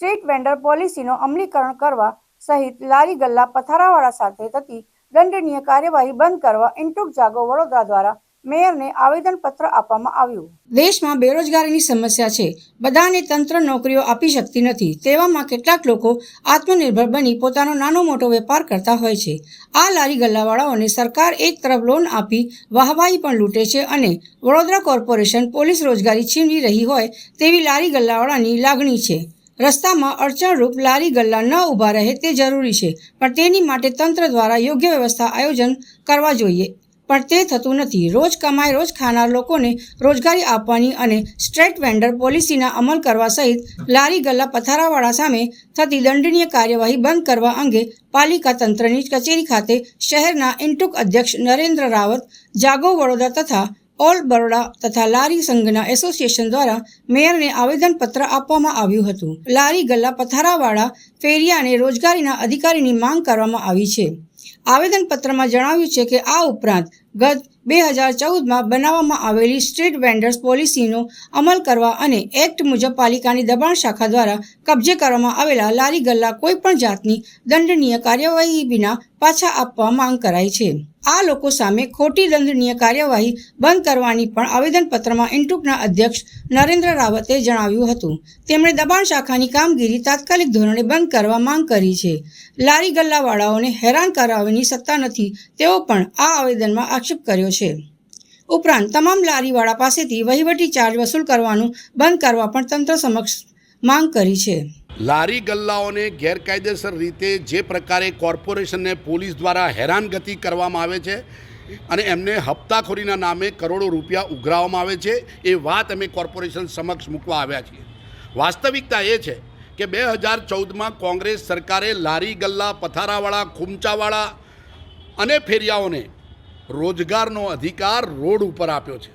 Street vendor પોલિસીનો અમલીકરણ કરવા સહિત લારી ગલ્લા પથારાવાળા સાથે થતી દંડનીય કાર્યવાહી બંધ કરવા ઇન્ટુક જાગો વડોદરા દ્વારા મેયરને આવેદનપત્ર આપવામાં આવ્યું. દેશમાં બેરોજગારીની સમસ્યા છે. બધાને તંત્ર નોકરીઓ આપી શકતી નથી. તેવામાં કેટલાક લોકો આત્મનિર્ભર બની પોતાનો નાનો મોટો વેપાર કરતા હોય છે. આ લારી ગલ્લાવાળાઓને સરકાર એક તરફ લોન આપી વાહવાહી પણ લૂંટે છે અને વડોદરા કોર્પોરેશન પોલીસ રોજગારી છીનવી રહી હોય તેવી લારી ગલ્લાવાળાની લાગણી છે. રસ્તામાં અડચણરૂપ લારી ગલ્લા ન ઊભા રહે તે જરૂરી છે. પણ તેની માટે તંત્ર દ્વારા યોગ્ય વ્યવસ્થા આયોજન કરવા જોઈએ. પણ તે થતું નથી. રોજ કમાઈ રોજ ખાનાર લોકોને રોજગારી આપવાની અને સ્ટ્રેટ વેન્ડર પોલિસીના અમલ કરવા સહિત લારી ગલ્લા પથારાવાળા સામે થતી દંડનીય કાર્યવાહી બંધ કરવા અંગે પાલિકા તંત્રની કચેરી ખાતે શહેરના ઇન્ટુક અધ્યક્ષ નરેન્દ્ર રાવત, જાગો વડોદરા તથા ઓલ બરોડા તથા લારી સંઘના એસોસિએશન દ્વારા મેયરને આવેદનપત્ર આપવામાં આવ્યું હતું. લારી ગલ્લા પથારાવાળા ફેરિયાને રોજગારીના અધિકારીની માંગ કરવામાં આવી છે. આવેદનપત્રમાં જણાવ્યું છે કે આ ઉપરાંત ગત બે હજાર ચૌદમાં બનાવવામાં આવેલી સ્ટ્રીટ વેન્ડર્સ પોલિસીનો અમલ કરવા અને એક્ટ મુજબ પાલિકાની દબાણ શાખા દ્વારા કબજે કરવામાં આવેલા લારી ગલ્લા કોઈપણ જાતની દંડનીય કાર્યવાહી વિના પાછા આપવા માંગ કરાઈ છે. આ લોકો સામે ખોટી દંડનીય કાર્યવાહી બંધ કરવાની પણ આવેદનપત્રમાં ઇન્ટુકના અધ્યક્ષ નરેન્દ્ર રાવતે જણાવ્યું હતું. તેમણે દબાણ શાખાની કામગીરી તાત્કાલિક ધોરણે બંધ કરવા માંગ કરી છે. લારી ગલ્લાવાળાઓને હેરાન કરાવવાની સત્તા નથી તેવો પણ આ આવેદનમાં આક્ષેપ કર્યો છે. ઉપરાંત, તમામ લારીવાળા પાસેથી વહીવટી ચાર્જ વસૂલ કરવાનું બંધ કરવા પણ તંત્ર સમક્ષ માંગ કરી છે. લારી ગલ્લાઓને ગેરકાયદેસર રીતે જે પ્રકારે કોર્પોરેશનને પોલીસ દ્વારા હેરાનગતિ કરવામાં આવે છે અને એમને હપ્તાખોરીના નામે કરોડો રૂપિયા ઉઘરાવવામાં આવે છે, એ વાત અમે કોર્પોરેશન સમક્ષ મૂકવા આવ્યા છીએ. વાસ્તવિકતા એ છે કે બે હજાર ચૌદમાં કોંગ્રેસ સરકારે લારી ગલ્લા, પથારાવાળા, ખૂમચાવાળા અને ફેરિયાઓને રોજગારનો અધિકાર રોડ ઉપર આપ્યો છે.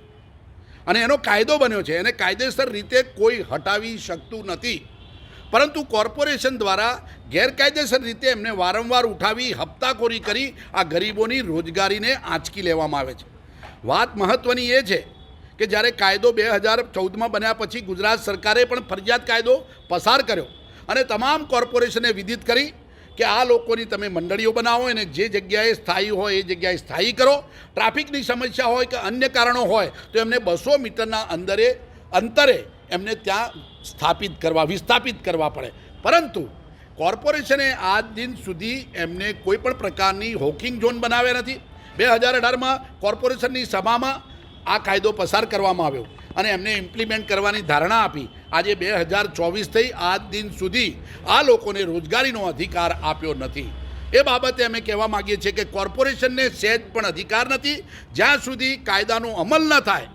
અને એનો કાયદો બન્યો છે, એને કાયદેસર રીતે કોઈ હટાવી શકતું નથી. પરંતુ કોર્પોરેશન દ્વારા ગેરકાયદેસર રીતે એમને વારંવાર ઉઠાવી, હપ્તાખોરી કરી આ ગરીબોની રોજગારીને આંચકી લેવામાં આવે છે. વાત મહત્ત્વની એ છે કે જ્યારે કાયદો બે હજાર ચૌદમાં બન્યા પછી ગુજરાત સરકારે પણ ફરજિયાત કાયદો પસાર કર્યો અને તમામ કોર્પોરેશને વિદિત કરી કે આ લોકોની તમે મંડળીઓ બનાવો અને જે જગ્યાએ સ્થાયી હોય એ જગ્યાએ સ્થાયી કરો. ટ્રાફિકની સમસ્યા હોય કે અન્ય કારણો હોય તો એમને બસો મીટરના અંદરે, અંતરે એમને ત્યાં સ્થાપિત કરવા, વિસ્થાપિત કરવા પડે. પરંતુ કોર્પોરેશને આજ દિન સુધી એમને કોઈ પણ પ્રકારની હોકિંગ ઝોન બનાવ્યા નથી. બે હજાર અઢારમાં કોર્પોરેશનની સભામાં આ કાયદો પસાર કરવામાં આવ્યો અને એમને ઇમ્પ્લિમેન્ટ કરવાની ધારણા આપી. આજે બે હજાર ચોવીસ થઈ આજ દિન સુધી આ લોકોને રોજગારીનો અધિકાર આપ્યો નથી. એ બાબતે અમે કહેવા માગીએ છીએ કે કોર્પોરેશનને સહેજ પણ અધિકાર નથી. જ્યાં સુધી કાયદાનો અમલ ન થાય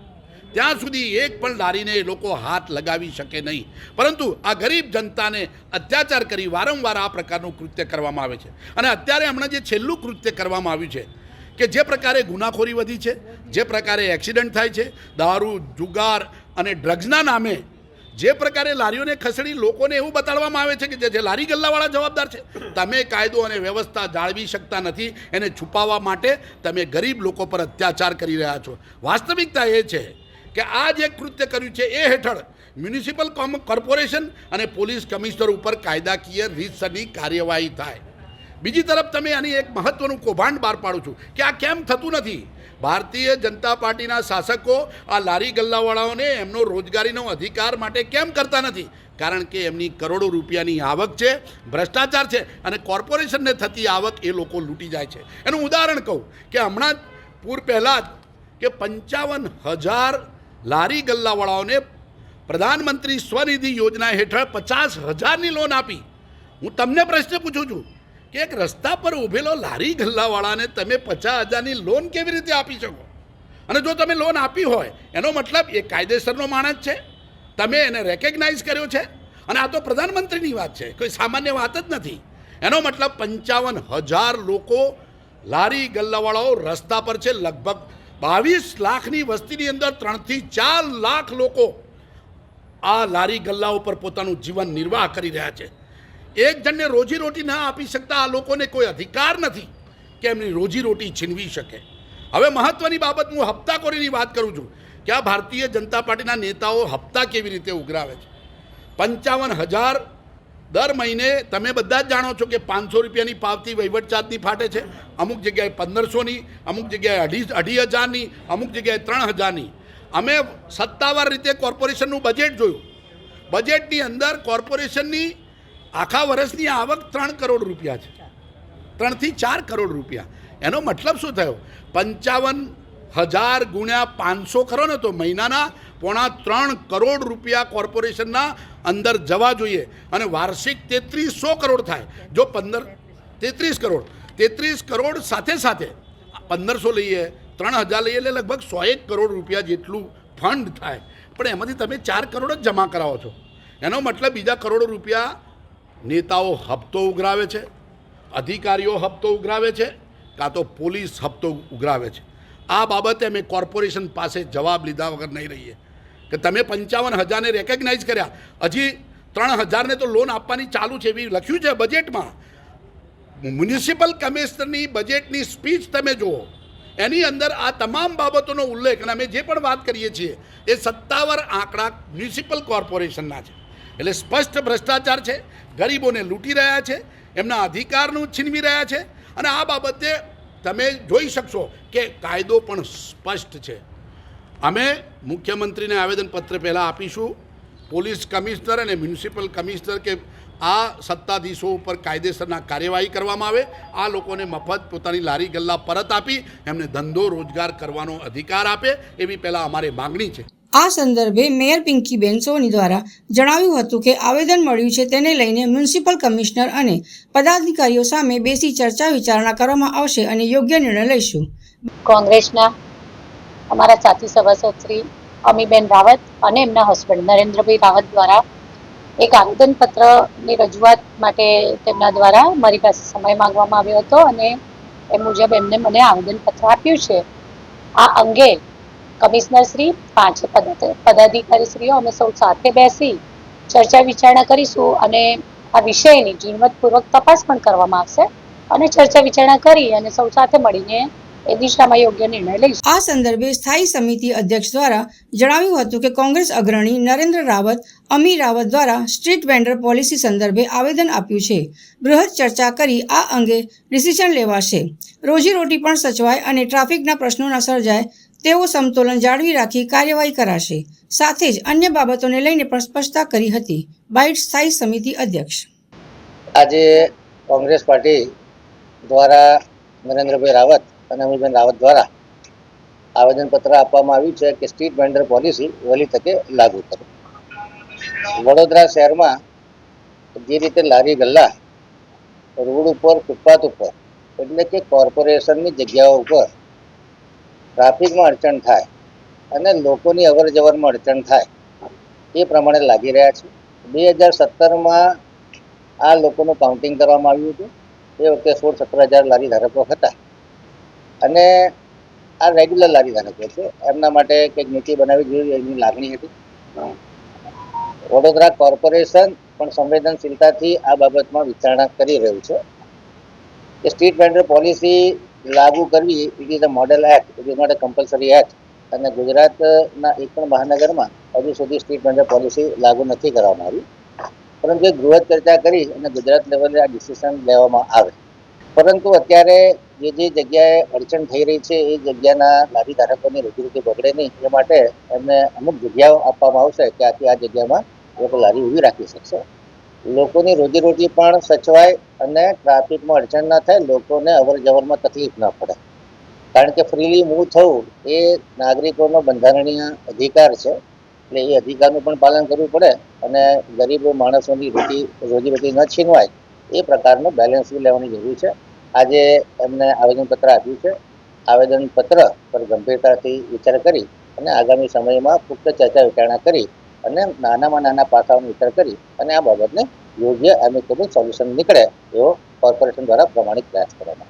ત્યાં સુધી એક પણ લારીને લોકો હાથ લગાવી શકે નહીં. પરંતુ આ ગરીબ જનતાને અત્યાચાર કરી વારંવાર આ પ્રકારનું કૃત્ય કરવામાં આવે છે. અને અત્યારે હમણાં જે છેલ્લું કૃત્ય કરવામાં આવ્યું છે, કે જે પ્રકારે ગુનાખોરી વધી છે, જે પ્રકારે એક્સિડન્ટ થાય છે, દારૂ, જુગાર અને ડ્રગ્સના નામે જે પ્રકારે લારીઓને ખસેડી લોકોને એવું બતાડવામાં આવે છે કે જે લારી ગલ્લાવાળા જવાબદાર છે, તમે કાયદો અને વ્યવસ્થા જાળવી શકતા નથી, એને છુપાવવા માટે તમે ગરીબ લોકો પર અત્યાચાર કરી રહ્યા છો. વાસ્તવિકતા એ છે કે આ જે કૃત્ય કર્યું છે એ હેઠળ મ્યુનિસિપલ કોર્પોરેશન અને પોલીસ કમિશનર ઉપર કાયદાકીય રીતસરની કાર્યવાહી થાય. બીજી તરફ તમે આની એક મહત્વનું કૌભાંડ બહાર પાડું છું કે આ કેમ થતું નથી? ભારતીય જનતા પાર્ટીના શાસકો આ લારી ગલ્લાવાળાઓને એમનો રોજગારીનો અધિકાર માટે કેમ કરતા નથી? કારણ કે એમની કરોડો રૂપિયાની આવક છે, ભ્રષ્ટાચાર છે અને કોર્પોરેશનને થતી આવક એ લોકો લૂંટી જાય છે. એનું ઉદાહરણ કહું કે હમણાં જ પૂર પહેલાં જ કે પંચાવન હજાર લારી ગલ્લાવાળાઓને પ્રધાનમંત્રી સ્વનિધિ યોજના હેઠળ પચાસ હજારની લોન આપી. હું તમને પ્રશ્ન પૂછું છું કે એક રસ્તા પર ઊભેલો લારી ગલ્લાવાળાને તમે પચાસ હજારની લોન કેવી રીતે આપી શકો? અને જો તમે લોન આપી હોય, એનો મતલબ એ કાયદેસરનો માણસ છે. તમે એને રેકેગ્નાઇઝ કર્યો છે. અને આ તો પ્રધાનમંત્રીની વાત છે, કોઈ સામાન્ય વાત જ નથી. એનો મતલબ પંચાવન હજાર લોકો લારી ગલ્લાવાળાઓ રસ્તા પર છે, લગભગ બાવીસ લાખની વસ્તીની અંદર ત્રણથી ચાર લાખ લોકો આ લારી ગલ્લા ઉપર પોતાનું જીવન નિર્વાહ કરી રહ્યા છે. એક જણને રોજીરોટી ના આપી શકતા આ લોકોને કોઈ અધિકાર નથી કે એમની રોજીરોટી છીનવી શકે. હવે મહત્વની બાબત હું હપ્તાખોરીની વાત કરું છું કે આ ભારતીય જનતા પાર્ટીના નેતાઓ હપ્તા કેવી રીતે ઉઘરાવે છે? પંચાવન હજાર દર મહિને તમે બધા જ જાણો છો કે પાંચસો રૂપિયાની પાવતી વહીવટ ચાર્જની ફાટે છે. અમુક જગ્યાએ પંદરસોની, અમુક જગ્યાએ અઢી અઢી હજારની, અમુક જગ્યાએ ત્રણ હજારની. અમે સત્તાવાર રીતે કોર્પોરેશનનું બજેટ જોયું. બજેટની અંદર કોર્પોરેશનની આખા વર્ષની આવક ત્રણ કરોડ રૂપિયા છે. ત્રણથી ચાર કરોડ રૂપિયા. એનો મતલબ શું થયો? પંચાવન હજાર ગુણ્યા પાંચસો કરો ને તો મહિનાના પોણા ત્રણ કરોડ રૂપિયા કોર્પોરેશનના અંદર જવા જોઈએ. અને વાર્ષિક તેત્રીસો કરોડ થાય. જો પંદર, તેત્રીસ કરોડ. તેત્રીસ કરોડ સાથે સાથે પંદરસો લઈએ, ત્રણ હજાર લઈએ, એટલે લગભગ સો એક કરોડ રૂપિયા જેટલું ફંડ થાય. પણ એમાંથી તમે ચાર કરોડ જ જમા કરાવો છો. એનો મતલબ બીજા કરોડો રૂપિયા નેતાઓ હપ્તો ઉઘરાવે છે, અધિકારીઓ હપ્તો ઉઘરાવે છે, કાં તો પોલીસ હપ્તો ઉઘરાવે છે. આ બાબતે અમે કોર્પોરેશન પાસે જવાબ લીધા વગર નહીં રહીએ. કે તમે પંચાવન હજારને રેકગ્નાઇઝ કર્યા. હજી ત્રણ હજારને તો લોન આપવાની ચાલુ છે એવી લખ્યું છે બજેટમાં મ્યુનિસિપલ કમિશનરની બજેટની સ્પીચ તમે જુઓ. એની અંદર આ તમામ બાબતોનો ઉલ્લેખ, અને અમે જે પણ વાત કરીએ છીએ, એ સત્તાવાર આંકડા મ્યુનિસિપલ કોર્પોરેશનના છે. એટલે સ્પષ્ટ ભ્રષ્ટાચાર છે, ગરીબોને લૂંટી રહ્યા છે, એમના અધિકારનું છીનવી રહ્યા છે, અને આ બાબતે તમે જોઈ શકશો કે કાયદો પણ સ્પષ્ટ છે. અમે મુખ્યમંત્રીને આવેદનપત્ર પહેલાં આપીશું. પોલીસ કમિશનર અને મ્યુનિસિપલ કમિશનર કે આ સત્તાધીશો ઉપર કાયદેસરના કાર્યવાહી કરવામાં આવે. આ લોકોને મફત પોતાની લારી ગલ્લા પરત આપી એમને ધંધો રોજગાર કરવાનો અધિકાર આપે એવી પહેલાં અમારે માગણી છે. આ સંદર્ભે મેયર પિંકીબેન સોની દ્વારા જણાવ્યું હતું કે આવેદન મળ્યું છે તેને લઈને મ્યુનિસિપલ કમિશનર અને પદાધિકારીઓ સામે બેસી ચર્ચા વિચારણા કરવામાં આવશે અને યોગ્ય નિર્ણય લઈશું. કોંગ્રેસના અમારા સાથી સભાસદ શ્રી અમીબેન રાવત અને એમના હસબન્ડ નરેન્દ્રભાઈ રાવત દ્વારા એક આવેદનપત્રની રજૂઆત માટે તેમના દ્વારા મારી પાસે સમય માંગવામાં આવ્યો હતો અને એ મુજબ એમને મને આવેદનપત્ર આપ્યું છે. આ અંગે કમિશનર શ્રી પાંચે પદાધિકારી શ્રીઓ અમે સૌ સાથે બેસી ચર્ચા વિચારણા કરીશું અને આ વિષયની ઝીણવટપૂર્વક તપાસ પણ કરવામાં આવશે અને ચર્ચા વિચારણા કરી અને સૌ સાથે મળીને એ દિશામાં યોગ્ય નિર્ણય લઈશું. આ સંદર્ભે સ્થાયી સમિતિ અધ્યક્ષ દ્વારા જણાવ્યું હતું કે કોંગ્રેસ અગ્રણી નરેન્દ્ર રાવત અમી રાવત દ્વારા સ્ટ્રીટ વેન્ડર પોલિસી સંદર્ભે આવેદન આપ્યું છે. બૃહદ ચર્ચા કરી આ અંગે ડિસિઝન લેવાશે. રોજીરોટી પણ સચવાય અને ટ્રાફિકના પ્રશ્નો ન સર્જાય તેવો સમતોલન જાળવી રાખી કાર્યવાહી કરાશે. સાથે જ અન્ય બાબતોને લઈને પણ સ્પષ્ટતા કરી હતી. બાઇટ સ્થાયી સમિતિ અધ્યક્ષ. આજે કોંગ્રેસ પાર્ટી દ્વારા નરેન્દ્રભાઈ રાવત અને અમીબેન રાવત દ્વારા આવેદનપત્ર આપવામાં આવ્યું છે કે સ્ટ્રીટ વેન્ડર પોલિસી વહેલી તકે લાગુ કરો. વડોદરા શહેરમાં જે રીતે લારી ગલ્લા, રોડ ઉપર, ફૂટપાથ ઉપર એટલે કે કોર્પોરેશનની જગ્યાઓ ઉપર ટ્રાફિકમાં અડચણ થાય અને લોકોની અવર જવરમાં અડચણ થાય એ પ્રમાણે લાગી રહ્યા છે. બે હજાર સત્તરમાં આ લોકોનું કાઉન્ટિંગ કરવામાં આવ્યું હતું. એ વખતે સોળ સત્તર હજાર લારી ધારકો હતા. અને આ રેગ્યુલર લારી ધારકો છે. એમના માટે કંઈક નીતિ બનાવવી જોઈએ એની લાગણી હતી. વડોદરા કોર્પોરેશન પણ સંવેદનશીલતાથી આ બાબતમાં વિચારણા કરી રહ્યું છે. કે સ્ટ્રીટ વેન્ડર પોલિસી લાગુ કરવી it is a model act it is not a compulsory act અને ગુજરાતના એક પણ મહાનગરમાં હજુ સુધી સ્ટ્રીટ વેન્ડર પોલિસી લાગુ નથી કરવામાં આવી. પરંતુ એક ગૃહ ચર્ચા કરી અને ગુજરાત લેવલે આ ડિસિઝન લેવામાં આવે. પરંતુ અત્યારે જે જે જગ્યાએ અડચણ થઈ રહી છે, એ જગ્યાના લારી ધારકોની રોજીરોટી બગડે નહીં. એ માટે એમને અમુક જગ્યાઓ આપવામાં આવશે કે આથી આ જગ્યામાં લોકો લારી ઊભી રાખી શકશે. લોકોની રોજીરોટી પણ સચવાય અને ટ્રાફિકમાં અડચણ ના થાય, લોકોને અવર જવરમાં તકલીફ ન પડે. કારણ કે ફ્રીલી મૂવ થવું એ નાગરિકોનો બંધારણીય અધિકાર છે. એટલે એ અધિકારનું પણ પાલન કરવું પડે અને ગરીબ માણસોની રોટી રોજીરોટી ન છીનવાય, એ પ્રકારનું બેલેન્સ લેવાની જરૂર છે. આજે એમને આવેદનપત્ર આપ્યું છે. આવેદનપત્ર પર ગંભીરતાથી વિચાર કરી અને આગામી સમયમાં પુખ્ત ચર્ચા વિચારણા કરી અને નાનામાં નાના પાસાઓનો વિચાર કરી અને આ બાબતને યોગ્ય એમિકેબલ સોલ્યુશન નીકળે એવો કોર્પોરેશન દ્વારા પ્રમાણિત પ્રયાસ કરવામાં આવે